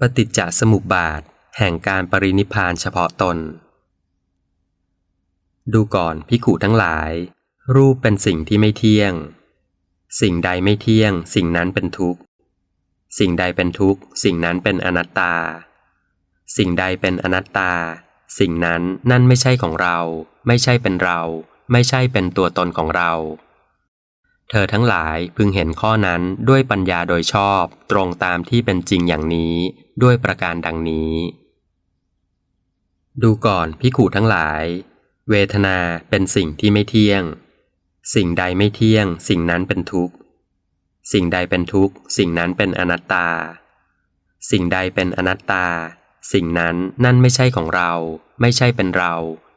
ปฏิจจสมุปบาท แห่งการปรินิพานเฉพาะตน ดูก่อนพิขุทั้งหลาย รูปเป็นสิ่งที่ไม่เที่ยง สิ่งใดไม่เที่ยง สิ่งนั้นเป็นทุกข์ สิ่งใดเป็นทุกข์ สิ่งนั้นเป็นอนัตตา สิ่งใดเป็นอนัตตา สิ่งนั้นนั่นไม่ใช่ของเรา ไม่ใช่เป็นเรา ไม่ใช่เป็นตัวตนของเรา เธอทั้งหลายพึงเห็นข้อนั้นด้วยปัญญาโดยชอบ ตรงตามที่เป็นจริงอย่างนี้ด้วยประการดังนี้ ดูก่อนพิขุทั้งหลาย เวทนาเป็นสิ่งที่ไม่เที่ยง สิ่งใดไม่เที่ยง สิ่งนั้นเป็นทุกข์ สิ่งใดเป็นทุกข์ สิ่งนั้นเป็นอนัตตา สิ่งใดเป็นอนัตตา สิ่งนั้นนั่นไม่ใช่ของเรา ไม่ใช่เป็นเรา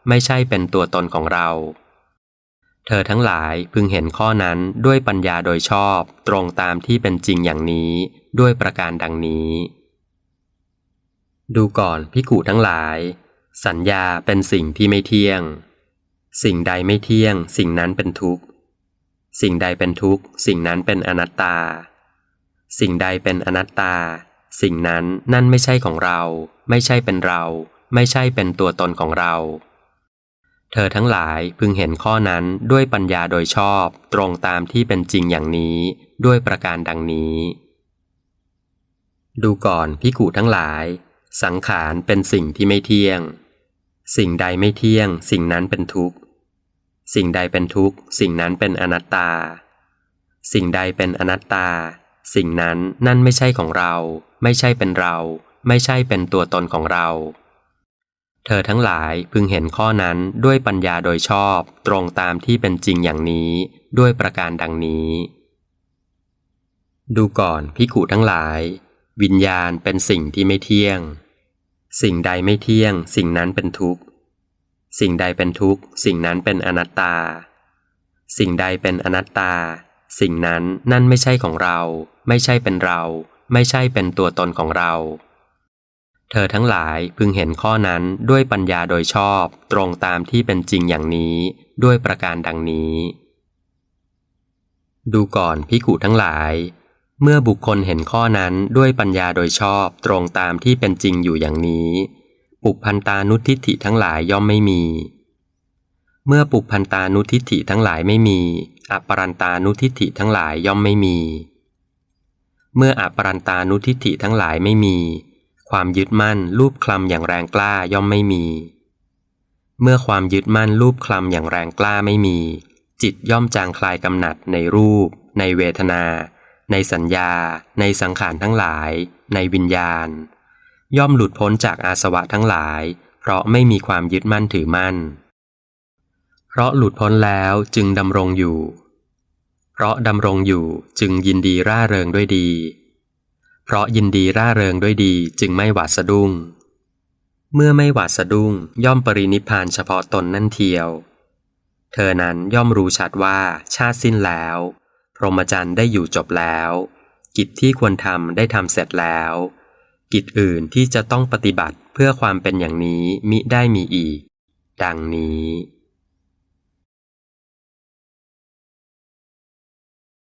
ไม่ใช่เป็นตัวตนของเรา เธอทั้งหลายพึงเห็นข้อนั้นด้วยปัญญาโดยชอบตรงตามที่เป็นจริงอย่างนี้ด้วยประการดังนี้ ดูก่อนพิกุทั้งหลาย สัญญาเป็นสิ่งที่ไม่เที่ยง สิ่งใดไม่เที่ยง สิ่งนั้นเป็นทุกข์ สิ่งใดเป็นทุกข์ สิ่งนั้นเป็นอนัตตา สิ่งใดเป็นอนัตตา สิ่งนั้นนั่นไม่ใช่ของเรา ไม่ใช่เป็นเรา ไม่ใช่เป็นตัวตนของเรา เธอทั้งหลายพึงเห็นข้อนั้นด้วยปัญญาโดยชอบตรงตามที่เป็นจริงอย่างนี้ด้วยประการดังนี้ ดูก่อนพิกุทั้งหลาย สังขารเป็นสิ่งที่ไม่เที่ยง สิ่งใดไม่เที่ยง สิ่งนั้นเป็นทุกข์ สิ่งใดเป็นทุกข์ สิ่งนั้นเป็นอนัตตา สิ่งใดเป็นอนัตตา สิ่งนั้นนั่นไม่ใช่ของเรา ไม่ใช่เป็นเรา ไม่ใช่เป็นตัวตนของเรา เธอทั้งหลายพึงเห็นข้อนั้นด้วยปัญญาโดยชอบตรงตามที่เป็นจริงอย่างนี้ด้วยประการดังนี้ ดูก่อนพิกุทั้งหลาย วิญญาณเป็นสิ่งที่ไม่เที่ยง สิ่งใดไม่เที่ยง สิ่งนั้นเป็นทุกข์ สิ่งใดเป็นทุกข์ สิ่งนั้นเป็นอนัตตา สิ่งใดเป็นอนัตตา สิ่งนั้นนั่นไม่ใช่ของเรา ไม่ใช่เป็นเรา ไม่ใช่เป็นตัวตนของเรา เธอทั้งหลายพึงเห็นข้อนั้นด้วยปัญญาโดยชอบตรงตามที่เป็นจริงอย่างนี้ด้วยประการดังนี้ ดูก่อนพิกุทั้งหลาย เมื่อบุคคลเห็นข้อนั้นด้วยปัญญาโดยชอบตรงตามที่เป็นจริงอยู่อย่างนี้ ปุพันตานุทิฏฐิทั้งหลายย่อมไม่มี เมื่อปุพันตานุทิฏฐิทั้งหลายไม่มีอปรันตานุทิฏฐิทั้งหลายย่อมไม่มี เมื่ออปรันตานุทิฏฐิทั้งหลายไม่มี ความยึดมั่นรูปคลำอย่างแรงกล้าย่อมไม่มี เมื่อความยึดมั่นรูปคลำอย่างแรงกล้าไม่มี จิตย่อมจางคลายกำหนัดในรูป ในเวทนา ในสัญญา ในสังขารทั้งหลาย ในวิญญาณ ย่อมหลุดพ้นจากอาสวะทั้งหลาย เพราะไม่มีความยึดมั่นถือมั่น เพราะหลุดพ้นแล้วจึงดำรงอยู่ เพราะดำรงอยู่จึงยินดีร่าเริงด้วยดี เพราะยินดีร่าเริงด้วยดีจึงไม่หวาดสะดุ้ง เมื่อไม่หวาดสะดุ้งย่อมปรินิพพานเฉพาะตนนั่นเทียว เธอนั้นย่อมรู้ชัดว่าชาติสิ้นแล้ว พรหมจรรย์ได้อยู่จบแล้ว กิจที่ควรทำได้ทำเสร็จแล้ว กิจอื่นที่จะต้องปฏิบัติเพื่อความเป็นอย่างนี้มิได้มีอีก ดังนี้